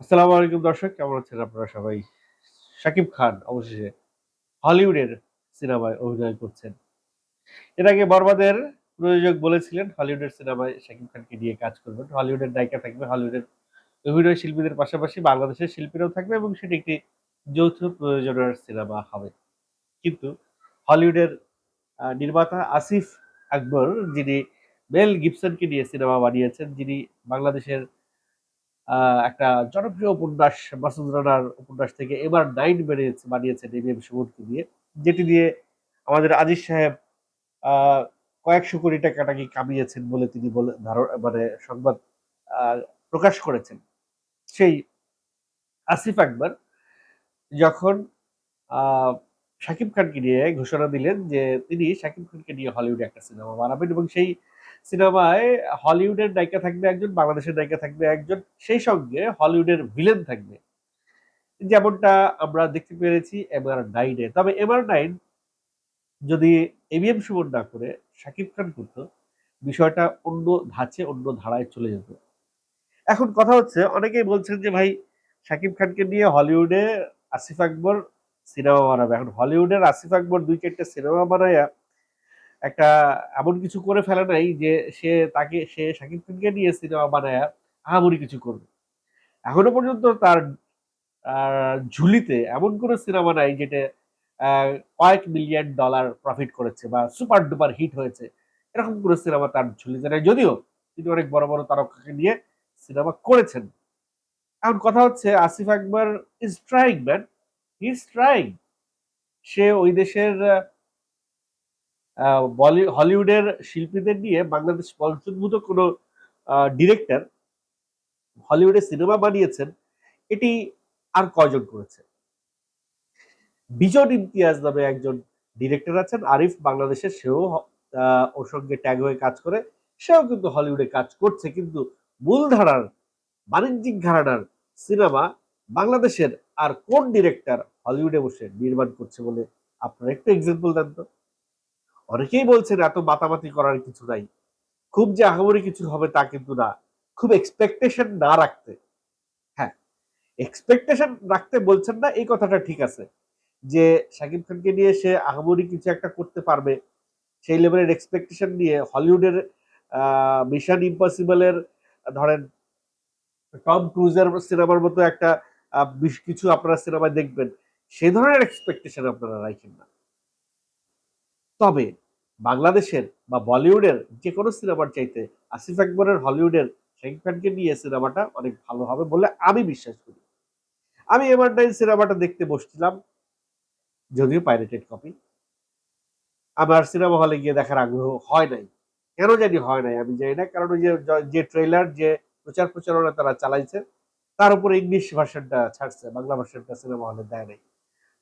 আসসালামু আলাইকুম দর্শক, কেমন আছেন আপনারা সবাই? শাকিব খান অবশেষে হলিউডের সিনেমায় অভিনয় করছেন। এর আগে বরবাদের প্রযোজক বলেছিলেন, হলিউডের সিনেমায় শাকিব খানকে নিয়ে কাজ করবেন। হলিউডের নায়িকা থাকবে, হলিউডের অভিনয় শিল্পীদের পাশাপাশি বাংলাদেশের শিল্পীরাও থাকবে এবং সেটি একটি যৌথ প্রযোজনার সিনেমা হবে। কিন্তু হলিউডের নির্মাতা আসিফ আকবর, যিনি মেল গিবসনকে নিয়ে সিনেমা বানিয়েছেন, যিনি বাংলাদেশের একটা জনপ্রিয় উপন্যাস, মাসুদ রানার উপন্যাস থেকে এবার নাইন বেরিয়েছে বানিয়েছেন এম সুমনকে দিয়ে যেটি দিয়ে আমাদের আজিজ সাহেব কয়েকশো কোটি টাকা নাকি কামিয়েছেন বলে তিনি বলে মানে সংবাদ প্রকাশ করেছেন। সেই আসিফ আকবর যখন শাকিব খানকে নিয়ে ঘোষণা দিলেন যে তিনি শাকিব খানকে নিয়ে হলিউডে একটা সিনেমা বানাবেন এবং সেই সিনেমায় হলিউডের নায়িকা থাকবে একজন, বাংলাদেশের নায়িকা থাকবে একজন, সেই সঙ্গে হলিউডের ভিলেন থাকবে। যেমনটা আমরা দেখতে পেরেছি এমআর নাইনে। তবে এমআর নাইন যদি এবিএম সুমন না করে, শাকিব খান করতো, বিষয়টা অন্য ধাঁচে, অন্য ধারায় চলে যেত। এখন কথা হচ্ছে, অনেকেই বলছেন যে ভাই, শাকিব খানকে নিয়ে হলিউডে আসিফ আকবর সিনেমা বানাবে। এখন হলিউডের আসিফ আকবর দুই চারটে সিনেমা বানায়া একটা এমন কিছু করে ফেলে নাই যে সে তাকে, সে শাকিব খানকে নিয়ে সিনেমা বানায়া আহামরি কিছু করবে। এখনও পর্যন্ত তার ঝুলিতে এমন কোনো সিনেমা নাই যেটা কয়েক মিলিয়ন ডলার প্রফিট করেছে বা সুপার ডুপার হিট হয়েছে। এরকম কোনো সিনেমা তার ঝুলিতে নাই। যদিও তিনি অনেক বড় বড় তারকাকে নিয়ে সিনেমা করেছেন। এখন কথা হচ্ছে, Asif Akbar is trying man is trying সে ওই দেশের হলিউডের শিল্পীদের নিয়ে বাংলাদেশ পঞ্চভূত কোনো ডিরেক্টর হলিউডে সিনেমা বানিয়েছেন, এটি আর কয়জন করেছে? বিজন ইমতিয়াজ নামে একজন ডিরেক্টর আছেন, আরিফ বাংলাদেশের, সেও ওর সঙ্গে ট্যাগ হয়ে কাজ করে, সেও কিন্তু হলিউডে কাজ করছে, কিন্তু মূলধারার বাণিজ্যিক ঘরানার সিনেমা বাংলাদেশের আর কোন ডিরেক্টর হলিউডে বসে নির্মাণ করছে বলে আপনারা একটু এক্সাম্পল দেন তো। অনেকেই বলছেন এত মাতামাতি করার কিছু নাই। খুব যে আহামরি কিছু হবে তা কিন্তু না। খুব এক্সপেকটেশন না রাখতে। হ্যাঁ এক্সপেকটেশন রাখতে বলছেন না, এই কথাটা ঠিক আছে। যে শাকিব খানকে নিয়ে সে আহামরি কিছু একটা করতে পারবে, সেই লেভেলের এক্সপেকটেশন নিয়ে হলিউডের মিশন ইম্পসিবলের ধরেন, টম ক্রুজের সিনেমার মতো একটা কিছু আপনারা সিনেমায় দেখবেন। সেই ধরনের এক্সপেকটেশন আপনারা রাখেন না। তবে বাংলাদেশের বা বলিউডের যে কোনো সিনেমার চাইতে আসিফ আকবরের হলিউডের শাকিব খানকে নিয়ে সিনেমাটা অনেক ভালো হবে বলে আমি বিশ্বাস করি। আমি এবার নাইন সিনেমাটা দেখতে বসছিলাম, যদিও পাইরেটেড কপি আমার সিনেমা হলে গিয়ে দেখার আগ্রহ হয় নাই। কেন জানি হয় নাই আমি জানি না, কারণ ওই যে যে ট্রেলার যে প্রচার প্রচারণা তারা চালাইছে, তার উপরে ইংলিশ ভার্সনটা ছাড়ছে, বাংলা ভার্সনটা সিনেমা হলে দেয় নাই।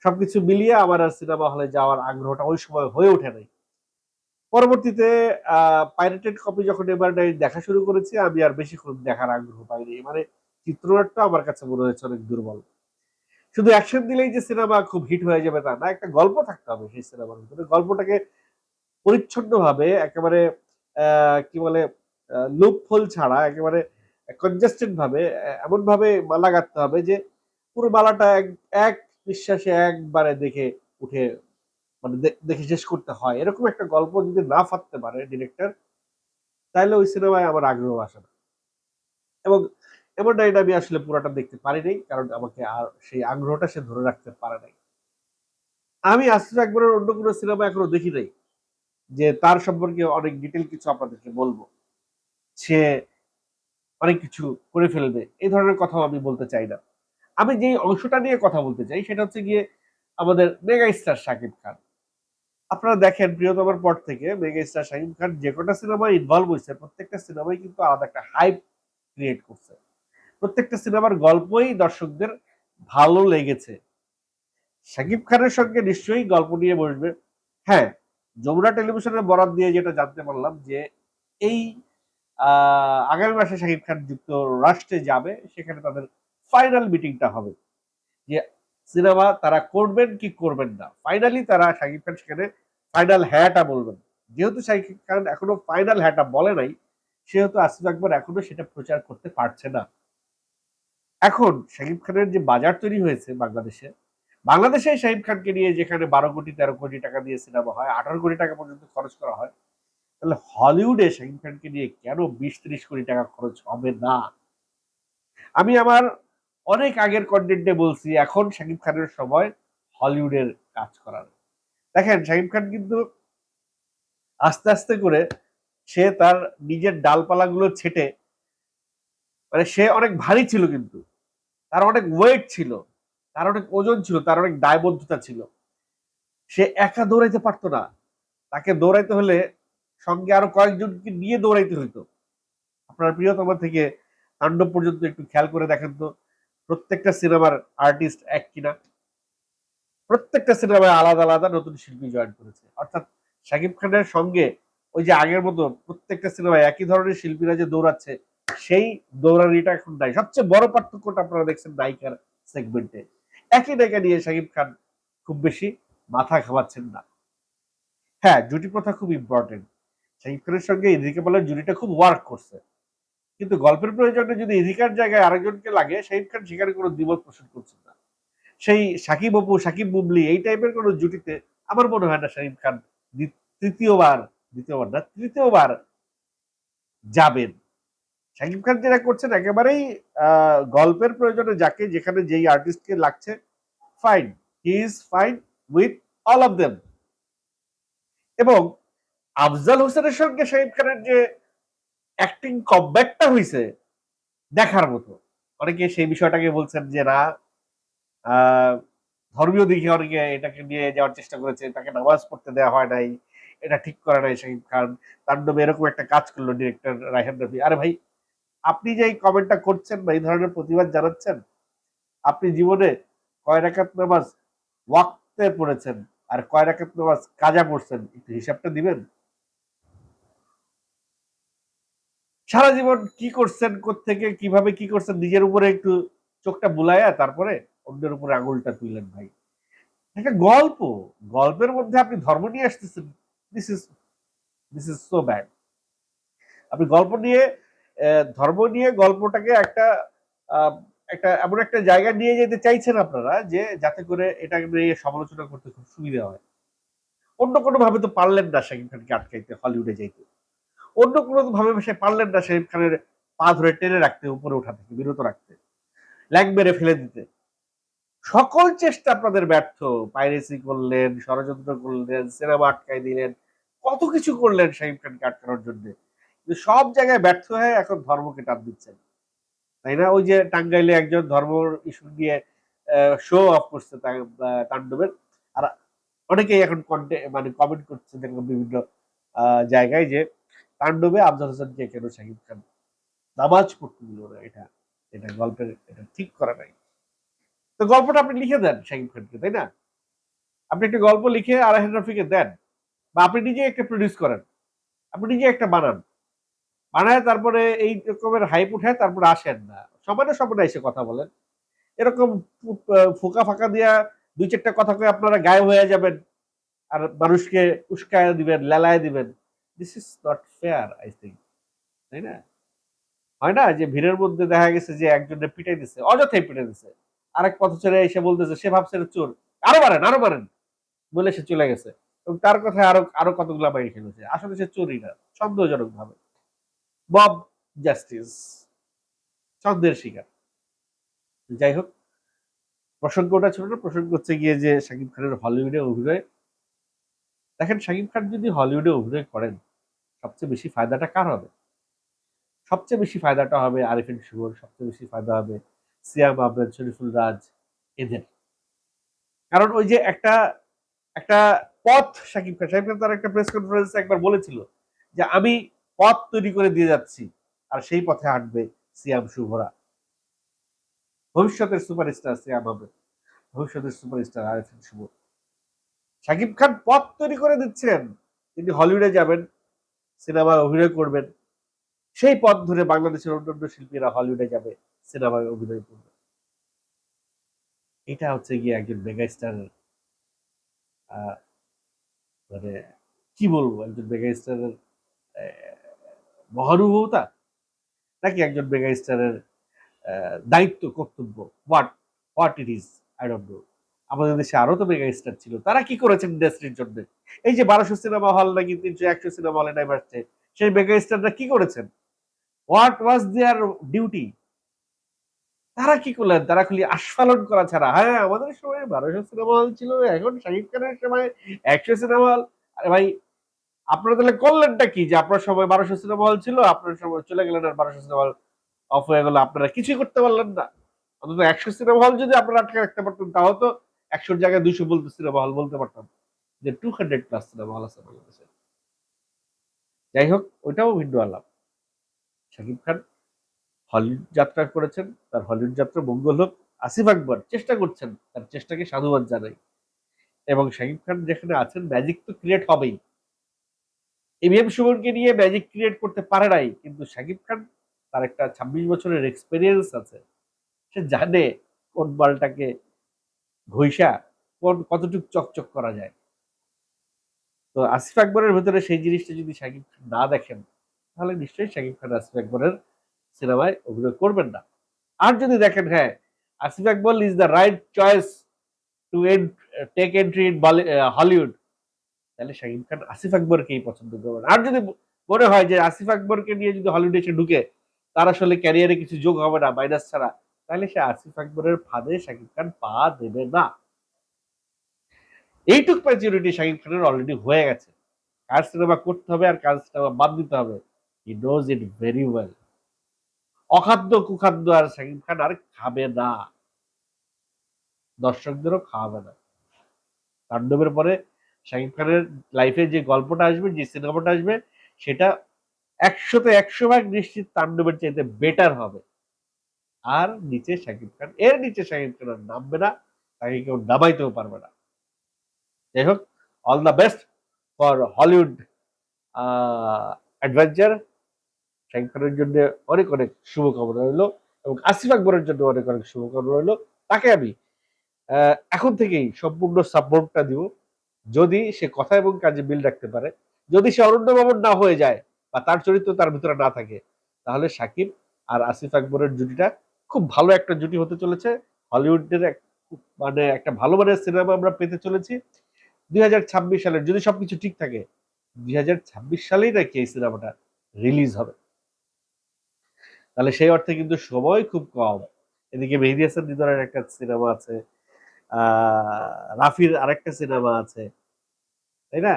সবকিছু মিলিয়ে আমার আর সিনেমা হলে যাওয়ার আগ্রহটা ওই সময় হয়ে ওঠে নাই। পরবর্তীতে পাইরেটেড কপি যখন এবার দেখা শুরু করেছি, আমি আর বেশিক্ষণ দেখার আগ্রহ পাইনি। মানে চিত্রনাট্য আমার কাছে মনে হয়েছে অনেক দুর্বল। শুধু অ্যাকশন দিলেই যে সিনেমা খুব হিট হয়ে যাবে তা না, একটা গল্প থাকতে হবে সেই সিনেমার ভিতরে। গল্পটাকে পরিচ্ছন্নভাবে একেবারে কি বলে লুপ হোল ছাড়া একেবারে কনজাস্টেড ভাবে এমন ভাবে মালা গাঁথতে হবে যে পুরো মালাটা এক নিঃশ্বাসে একবারে দেখে উঠে মানে দেখে শেষ করতে হয়। এরকম একটা গল্প যদি না ফাটতে পারে ডিরেক্টর তাহলে ওই সিনেমায় আমার আগ্রহ আসে না। এবং এমন নাইট আমি আসলে পুরোটা দেখতে পারি নাই, কারণ আমাকে আর সেই আগ্রহটা সে ধরে রাখতে পারে নাই। আমি আসিফ আকবরের অন্য কোনো সিনেমা এখনও দেখি নাই, যে তার সম্পর্কে অনেক ডিটেল কিছু আপনাদেরকে বলব। সে অনেক কিছু করে ফেলবে। এই ধরনের কথাও আমি বলতে চাই না। আমি যে অংশটা নিয়ে কথা বলতে চাই, সেটা হচ্ছে গিয়ে আমাদের মেগা স্টার শাকিব খান। আপনারা দেখেন প্রিয়তমার পর থেকে মেগা স্টার শাকিব খান যে কটা সিনেমায় ইনভলভ হয়েছে, প্রত্যেকটা সিনেমায় কিন্তু আলাদা একটা হাইপ ক্রিয়েট করছে। প্রত্যেকটা সিনেমার গল্পই দর্শকদের ভালো লেগেছে। শাকিব খানের সঙ্গে নিশ্চয়ই গল্প নিয়ে বসবে। হ্যাঁ যমুনা টেলিভিশনের বরাদ দিয়ে যেটা জানতে পারলাম যে এই আগামী মাসে শাকিব খান যুক্তরাষ্ট্রে যাবে, সেখানে তাদের ফাইনাল মিটিংটা হবে। যে সিনেমা তারা করবেন কি করবেন না। ফাইনালি তারা শাকিব খান সেখানে ফাইনাল হ্যাটা বলবেন। যেহেতু শাকিব খান এখনও ফাইনাল হ্যাটা বলে নাই, সেহেতু আসিফ আকবর এখনও সেটা প্রচার করতে পারছে না। এখন শাকিব খানের যে বাজার তৈরি হয়েছে বাংলাদেশে বাংলাদেশে শাহিব খানকে নিয়ে যেখানে বারো কোটি, তেরো কোটি টাকা দিয়ে সিনেমা হয়, আঠারো কোটি টাকা পর্যন্ত খরচ করা হয়, তাহলে হলিউডে শাহিব খানকে নিয়ে কেন বিশ ত্রিশ কোটি টাকা খরচ হবে না? আমি আমার অনেক আগের কন্টেন্টে বলছি, এখন শাকিব খানের সময় হলিউডের কাজ করার। দেখেন, শাকিব খান কিন্তু আস্তে আস্তে করে সে তার নিজের ডালপালাগুলো ছেটে মানে সে অনেক ভারী ছিল কিন্তু। তার অনেক ওয়েট ছিল, তার অনেক ওজন ছিল, তার অনেক দায়বদ্ধতা ছিল। সে একা দৌড়াইতে পারতো না। তাকে দৌড়াইতে হলে সঙ্গে আরও কয়েকজনকে নিয়ে দৌড়াইতে হইতো। আপনার প্রিয়তম থেকে তাণ্ডব পর্যন্ত একটু খেয়াল করে দেখেন তো। প্রত্যেকটা সিনেমার আর্টিস্ট এক কিনা। প্রত্যেকটা সিনেমায় আলাদা আলাদা নতুন শিল্পী জয়েন করেছে। অর্থাৎ শাকিব খানের সঙ্গে ওই যে আগের মতো প্রত্যেকটা সিনেমায় একই ধরনের শিল্পীরা যে দৌড়াচ্ছে, সেই দৌড়ানিটা এখন নাই। সবচেয়ে বড় পার্থক্যটা আপনারা দেখছেন নায়িকার সেগমেন্টে একই নায়িকা নিয়ে শাকিব খান খুব বেশি মাথা খাওয়াচ্ছেন না। হ্যাঁ জুটি প্রথা খুব ইম্পর্টেন্ট শাকিব খানের সঙ্গে ইদিকে বলার জুটিটা খুব ওয়ার্ক করছে। কিন্তু গল্পের প্রয়োজনে যদি ইদিকার জায়গায় আরেকজনকে লাগে, শাহিদ খান সেখানে কোনো দ্বিমত পোষণ করছেন না। সেই সাকিব অপু সাকিব বুবলি এই টাইপের কোনো জুটিতে আমার মনে হয় না শাহিদ খান তৃতীয়বার, দ্বিতীয়বার না, তৃতীয়বার যাবেন। শাকিব খান যেটা করছেন একেবারেই গল্পের প্রয়োজনে যাকে, যেখানে যেই আর্টিস্টকে লাগছে fine he is fine with all of them এবং আফজাল হোসেনের সঙ্গে শাহিদ খানের যে অ্যাক্টিং কমব্যাকটা হয়েছে দেখার মতো। অনেকে সেই বিষয়টাকে বলছেন যে, না ধর্মীয় দিকে অনেকে এটাকে নিয়ে যাওয়ার চেষ্টা করেছে, তাকে নামাজ পড়তে দেওয়া হয় নাই, এটা ঠিক করে নাই শাহিদ খান। তাণ্ডবে এরকম একটা কাজ করল ডিরেক্টর রায়হান রফি। আরে ভাই, আপনি যে এই কমেন্টটা করছেন বা এই ধরনের প্রতিবাদ জানাচ্ছেন, আপনি জীবনে কয় রাকাত নামাজ ওয়াক্তে পড়েছেন আর কয় রাকাত নামাজ কাজা পড়ছেন, একটু হিসাবটা দিবেন? সারা জীবন কি করছেন থেকে কীভাবে কি করছেন, নিজের উপরে একটু চোখটা বুলাইয়া তারপরে অন্যের উপরে আঙুলটা তুললেন ভাই। একটা গল্প, গল্পের মধ্যে আপনি ধর্ম নিয়ে আসতেছেন। This is this is so bad আপনি গল্প নিয়ে ধর্ম নিয়ে গল্পটাকে একটা একটা এমন একটা জায়গা নিয়ে যেতে চাইছেন আপনারা যে যাতে করে এটা নিয়ে সমালোচনা করতে খুব সুবিধা হয়। অন্য কোনো ভাবে তো পারলেন না শাকিব খানকে আটকাইতে, হলিউডে যাইতে। অন্য কোনো ভাবে সে পারলেন না শাকিব খানের পা ধরে টেনে রাখতে, উপরে ওঠা থেকে বিরত রাখতে ল্যাং মেরে ফেলে দিতে। সকল চেষ্টা আপনাদের ব্যর্থ। পাইরেসি করলেন, ষড়যন্ত্র করলেন, সিনেমা আটকাই দিলেন, কত কিছু করলেন শাহিব খানকে আটকানোর জন্য। কিন্তু সব জায়গায় ব্যর্থ হয়ে এখন ধর্মকে টান দিচ্ছেন। তাই না? ওই যে টাঙ্গাইলে একজন ধর্ম ইস্যু নিয়ে শো অফ করছে তাণ্ডবের। আর অনেকেই এখন কন্টে মানে কমেন্ট করছে দেখলাম বিভিন্ন জায়গায় যে তাণ্ডবে আফজাল হোসেনকে কেন শাহিদ খান? নামাজ পড়তে দিল না, এটা এটা গল্পের, এটা ঠিক করা নাই। তো গল্পটা আপনি লিখে দেন শাহিদ খানকে, তাই না? আপনি একটা গল্প লিখে আরাহেন রফিকে দেন, বা আপনি নিজে একটা প্রডিউস করেন, আপনি নিজে একটা বানান। বানায় তারপরে এই রকমের হাইপ উঠায়, তারপরে আসেন না। সমানে সমানে এসে কথা বলেন। এরকম ফোকা ফাঁকা দিয়া দুই চারটা কথা কয়ে আপনারা গায়ে হয়ে যাবেন, আর মানুষকে উস্কায় দিবেন লেলায় দিবেন। This is not fair I think তাই না? হয় না যে ভিড়ের মধ্যে দেখা গেছে যে একজনের পিটাই দিছে, অযথাই পিটাই দিছে। আরেক পথচরে এসে বলতেছে, সে ভাবছে চোর। আরও মারেন আরও মারেন! বলে সে চলে গেছে। এবং তার কথায় আরও আরও কতগুলা বাড়ি খেলেছে। আসলে সে চোরই না সন্দেহজনক ভাবে বব জাস্টিস চন্দ্রের শিকার। যাই হোক প্রসঙ্গটা ছিল না, প্রসঙ্গ হচ্ছে গিয়ে যে শাকিব খানের হলিউডে অভিনয় দেখেন শাকিব খান যদি হলিউডে অভিনয় করেন, সবচেয়ে বেশি ফায়দাটা কার হবে? সবচেয়ে বেশি ফায়দাটা হবে আরিফিন শুভর, সবচেয়ে বেশি ফায়দা হবে সিয়াম আহমেদ, শরীফুল রাজ, এদের। কারণ ওই যে একটা একটা পথ শাকিব খান শাকিব খান তার একটা প্রেস কনফারেন্স একবার বলেছিল যে, আমি পথ তৈরি করে দিয়ে যাচ্ছি, আর সেই পথে হাঁটবে সিয়াম শুভরা। ভবিষ্যতের সুপারস্টার সিয়াম আহমেদ, ভবিষ্যতের সুপারস্টার আরিফিন শুভ শাকিব খান পথ তৈরি করে দিচ্ছেন তিনি হলিউডে যাবেন, সিনেমায় অভিনয় করবেন। সেই পথ ধরে বাংলাদেশের অন্যান্য শিল্পীরা হলিউডে যাবে, সিনেমায় অভিনয় করবে। এটা হচ্ছে গিয়ে একজন মেগাস্টারের মানে কি বলব, একজন মেগাস্টারের মহানুভবতা নাকি একজন মেগাস্টারের দায়িত্ব, কর্তব্য? What what it is I don't know আমাদের দেশে আরও তো মেগা স্টার ছিল। তারা কি করেছেন ইন্ডাস্ট্রির জন্য? এই যে বারোশো সিনেমা হল নাকি তিনশো, একশো সিনেমা হলে নাই আসছে সেই মেগা স্টাররা কি করেছেন? হোয়াট ওয়াজ দেয়ার ডিউটি তারা কি করলেন? তারা খালি আস্ফালন করা ছাড়া। হ্যাঁ আমাদের সময় বারোশো সিনেমা হল ছিল, এখন শাহিদ খানের সময় একশো সিনেমা হল আরে ভাই, আপনারা তাহলে করলেনটা কি? যে আপনার সময় বারোশো সিনেমা হল ছিল, আপনার সময় চলে গেলেন আর বারোশো সিনেমা হল অফ হয়ে গেল। আপনারা কিছুই করতে পারলেন না। অন্তত একশো সিনেমা হল যদি আপনারা আটকে রাখতে পারতেন তাও তো একশোর জায়গায় দুশো বলতে সিনেমা হল বলতে পারতাম। যে two hundred plus cinema hall আছে বাংলাদেশে। যাই হোক, ওইটাও ভিন্ন আলাপ। শাকিব খান হলিউড যাত্রা করেছেন, তার হলিউড যাত্রা মঙ্গল হোক, আসিফ আকবর চেষ্টা করছেন, তার চেষ্টাকে সাধুবাদ জানাই। এবং শাকিব খান যেখানে আছেন ম্যাজিক তো ক্রিয়েট হবেই। এভিএম সুমনকে নিয়ে ম্যাজিক ক্রিয়েট করতে পারে নাই, কিন্তু শাকিব খান তার একটা ছাব্বিশ বছরের এক্সপেরিয়েন্স আছে। সে জানে কোন বলটাকে ঘইসা কতটুকু চকচক করা যায়? তো আসিফ আকবরের ভেতরে সেই জিনিসটা যদি শাকিব খান না দেখেন, তাহলে নিশ্চয়ই শাকিব খান আসিফ আকবরের সিনেমায় অভিনয় করবেন না। আর যদি দেখেন হ্যাঁ Asif Akbar is the right choice to take entry in Hollywood তাহলে শাকিব খান আসিফ আকবরকেই পছন্দ করবেন। আর যদি মনে হয় যে আসিফ আকবরকে নিয়ে যদি হলিউডে এসে ঢুকে, তার আসলে ক্যারিয়ারে কিছু যোগ হবে না মাইনাস ছাড়া তাহলে সে আসিফ আকবরের ফাঁদে শাকিব খান পা দেবে না। এইটুক ম্যাচুরিটি শাকিব খানের অলরেডি হয়ে গেছে। কার সিনেমা করতে হবে আর সিনেমা বাদ দিতে হবে? He knows it very well অখাদ্য কুখাদ্য আর শাকিব খান আর খাবে না। দর্শকদেরও খাওয়াবে না। তাণ্ডবের পরে শাকিব খানের লাইফে যে গল্পটা আসবে, যে সিনেমাটা আসবে, সেটা একশোতে একশো ভাগ নিশ্চিত তাণ্ডবের চাইতে বেটার হবে। আর নিচে শাকিব খান। এর নিচে শাকিব খান নামবে না, তাকে কেউ নামাইতেও পারবে না। যাই হোক all the best for Hollywood adventure Shakib খানের জন্য অনেক অনেক শুভকামনা রইল এবং আসিফ আকবরের জন্য অনেক অনেক শুভকামনা রইল। তাকে আমি এখন থেকেই সম্পূর্ণ সাপোর্টটা দিব। যদি সে কথা এবং কাজে মিল রাখতে পারে, যদি সে অরণ্য বাবন না হয়ে যায় বা তার চরিত্র তার ভিতরে না থাকে, তাহলে সাকিব আর আসিফ আকবরের জুটিটা খুব ভালো একটা জুটি হতে চলেছে। হলিউডের মানে একটা ভালো মানের সিনেমা আমরা পেতে চলেছি। দুই সালের, যদি সবকিছু ঠিক থাকে, দুই সালেই নাকি এই সিনেমাটা রিলিজ হবে। তাহলে সেই অর্থে কিন্তু সময় খুব কম। এদিকে মেহেদি হাসান দিদারের একটা সিনেমা আছে। রাফির আরেকটা সিনেমা আছে। তাই না?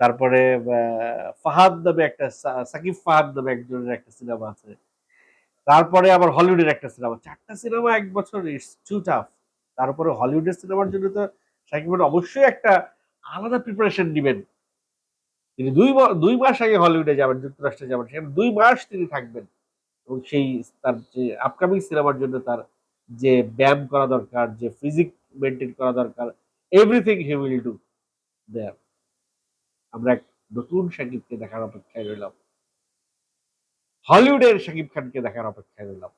তারপরে ফাহাদ নামে একটা সাকিব ফাহাদ নামে একজনের একটা সিনেমা আছে। তারপরে আবার হলিউডের একটা সিনেমা, চারটা সিনেমা এক বছর টু টাফ তারপরে হলিউডের সিনেমার জন্য তো সাকিব অবশ্যই একটা আলাদা প্রিপারেশন নেবেন। তিনি দুই দুই মাস আগে হলিউডে যাবেন, যুক্তরাষ্ট্রে যাবেন, সেখানে দুই মাস তিনি থাকবেন। এবং সেই তার যে আপকামিং সিনেমার জন্য তার যে ব্যায়াম করা দরকার, যে ফিজিক মেনটেন করা দরকার everything he will do there আমরা এক নতুন শাকিবকে দেখার অপেক্ষায় রইলাম। হলিউডের শাকিব খানকে দেখার অপেক্ষায় রইলাম